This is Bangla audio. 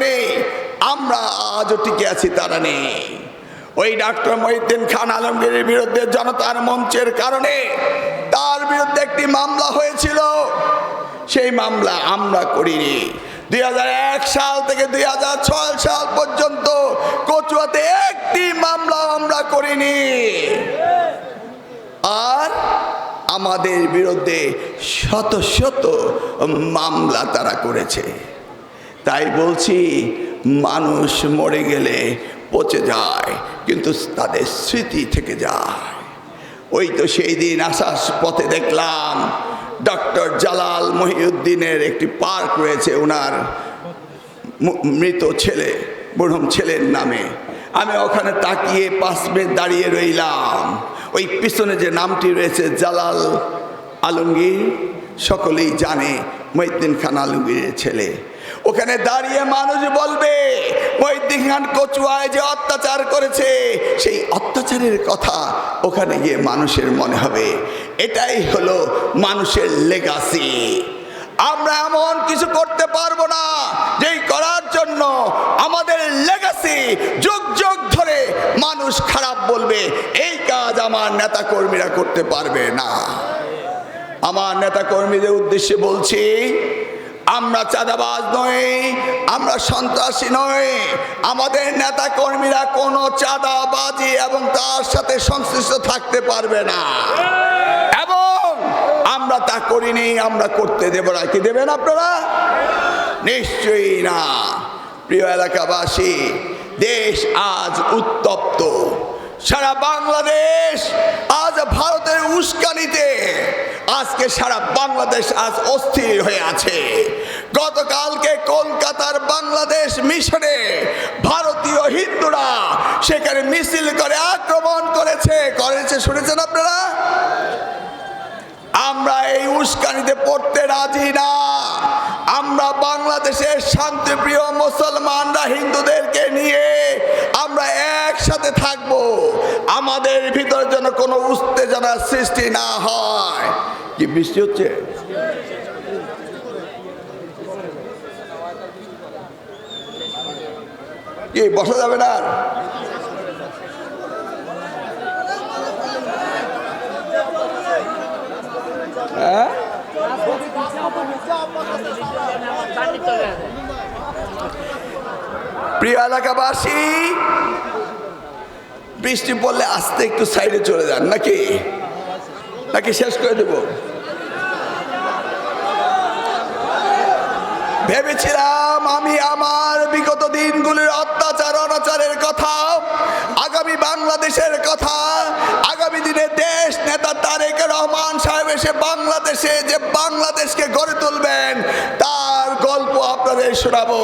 কারণে আমরা আজও টিকে আছি তারা নেই। ওই ডাক্তার মহিউদ্দিন খান আলমগীরের বিরুদ্ধে জনতার মঞ্চের কারণে তার বিরুদ্ধে একটি মামলা হয়েছিল। সেই মামলা আমরা করিনি। দুই সাল থেকে দুই সাল পর্যন্ত কচুয়াতে একটি মামলা আমরা করিনি। আর আমাদের বিরুদ্ধে শত শত মামলা তারা করেছে। তাই বলছি, মানুষ মরে গেলে পচে যায়, কিন্তু তাদের স্মৃতি থেকে যায়। ওই তো সেই দিন আসার পথে দেখলাম, ডক্টর জালাল মহিউদ্দিনের একটি পার্ক রয়েছে ওনার মৃত ছেলে বুড়ম ছেলের নামে। আমি ওখানে তাকিয়ে পাঁচ দাঁড়িয়ে রইলাম। ওই পিছনে যে নামটি রয়েছে, জালাল আলমগীর, সকলেই জানে মহিউদ্দিন খান আলমগীরের ছেলে। ওখানে দাঁড়িয়ে মানুষ বলবে, মহিউদ্দিন খান কচুয়ায় যে অত্যাচার করেছে, সেই অত্যাচারের কথা ওখানে গিয়ে মানুষের মনে হবে। এটাই হলো মানুষের লেগাসি আমরা এমন কিছু করতে পারব না, যেই করার জন্য আমাদের লেগাসি যুগ যুগ ধরে মানুষ খারাপ বলবে। এই কাজ আমার নেতা কর্মীরা করতে পারবে না। আমার নেতা কর্মীদের উদ্দেশ্যে বলছি, আমরা চাঁদাবাজ নই, আমরা সন্ত্রাসী নই। আমাদের নেতা কর্মীরা কোনো চাঁদাবাজি এবং তার সাথে সংশ্লিষ্ট থাকতে পারবে না। এবং আমরা তা করিনি, আমরা করতে দেব না। কি দেবেন আপনারা? নিশ্চয়ই না। প্রিয় এলাকাবাসী, দেশ আজ উত্তপ্ত। সারা বাংলাদেশ আজ ভারতের উস্কানিতে, আজকে সারা বাংলাদেশ আজ অস্থির হয়ে আছে। গতকালকে কলকাতার বাংলাদেশ মিশনে ভারতীয় হিন্দুরা সেখানে মিছিল করে আক্রমণ করেছে। করেছে, শুনেছেন আপনারা? আমরা এই উস্কানিতে পড়তে রাজি না। আমরা বাংলাদেশের শান্তিপ্রিয় মুসলমানরা হিন্দুদেরকে নিয়ে আমরা একসাথে থাকব। আমাদের ভিতরে যেন কোনো উত্তেজনার সৃষ্টি না হয়। কি বৃষ্টি হচ্ছে? কি, বসা যাবে না প্রিয় এলাকাবাসী, বৃষ্টি পড়লে আস্তে একটু সাইডে চলে যান, নাকি? নাকি শেষ করে দেব? ভেবেছিলাম আমি আমার বিগত দিনগুলির অত্যাচার, অনাচারের কথা, আগামী বাংলাদেশের কথা, আগামী দিনে দেশ নেতা তারেক রহমান এসে বাংলাদেশে যে বাংলাদেশকে গড়ে তুলবেন তার গল্প আপনাদের শোনাবো।